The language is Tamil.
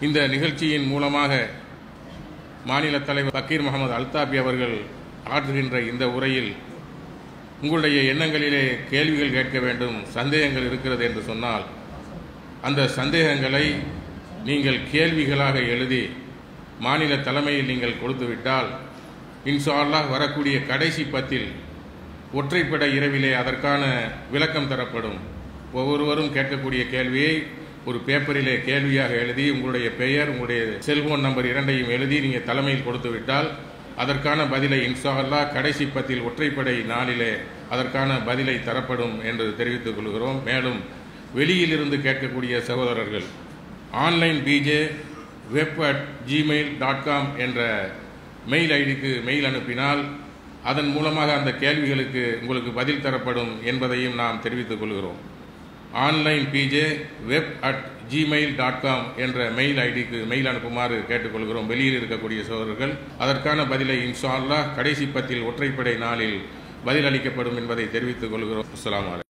இந்த நிகழ்ச்சியின் மூலமாக மாநில தலைவர் பக்கீர் முகமது அல்தாபி அவர்கள் ஆற்றுகின்ற இந்த உரையில் உங்களுடைய எண்ணங்களிலே கேள்விகள் கேட்க வேண்டும் சந்தேகங்கள் இருக்கிறது என்று சொன்னால் அந்த சந்தேகங்களை நீங்கள் கேள்விகளாக எழுதி மாநில தலைமையில் நீங்கள் கொடுத்துவிட்டால் இன்ஷால்லாஹ் வரக்கூடிய கடைசி பத்தில் ஒற்றைப்படை இரவிலே அதற்கான விளக்கம் தரப்படும். ஒவ்வொருவரும் கேட்கக்கூடிய கேள்வியை ஒரு பேப்பரிலே கேள்வியாக எழுதி உங்களுடைய பெயர் உங்களுடைய செல்போன் நம்பர் இரண்டையும் எழுதி நீங்கள் தலைமையில் கொடுத்து விட்டால் அதற்கான பதிலை இன்ஷா கடைசி பத்தில் ஒற்றைப்படை நாளிலே அதற்கான பதிலை தரப்படும் என்று தெரிவித்துக் கொள்கிறோம். மேலும் வெளியிலிருந்து கேட்கக்கூடிய சகோதரர்கள் online PJ web at Gmail dot com என்ற மெயில் ஐடிக்கு மெயில் அனுப்பினால் அதன் மூலமாக அந்த கேள்விகளுக்கு உங்களுக்கு பதில் தரப்படும் என்பதையும் நாம் தெரிவித்துக் கொள்கிறோம். Online PJ web at Gmail dot com என்ற மெயில் ஐடிக்கு மெயில் அனுப்புமாறு கேட்டுக்கொள்கிறோம். வெளியில் இருக்கக்கூடிய சோழர்கள் அதற்கான பதிலை இன்ஷால்லா கடைசி பத்தில் ஒற்றைப்படை நாளில் பதில் அளிக்கப்படும் என்பதை தெரிவித்துக் கொள்கிறோம். அஸ்லாம்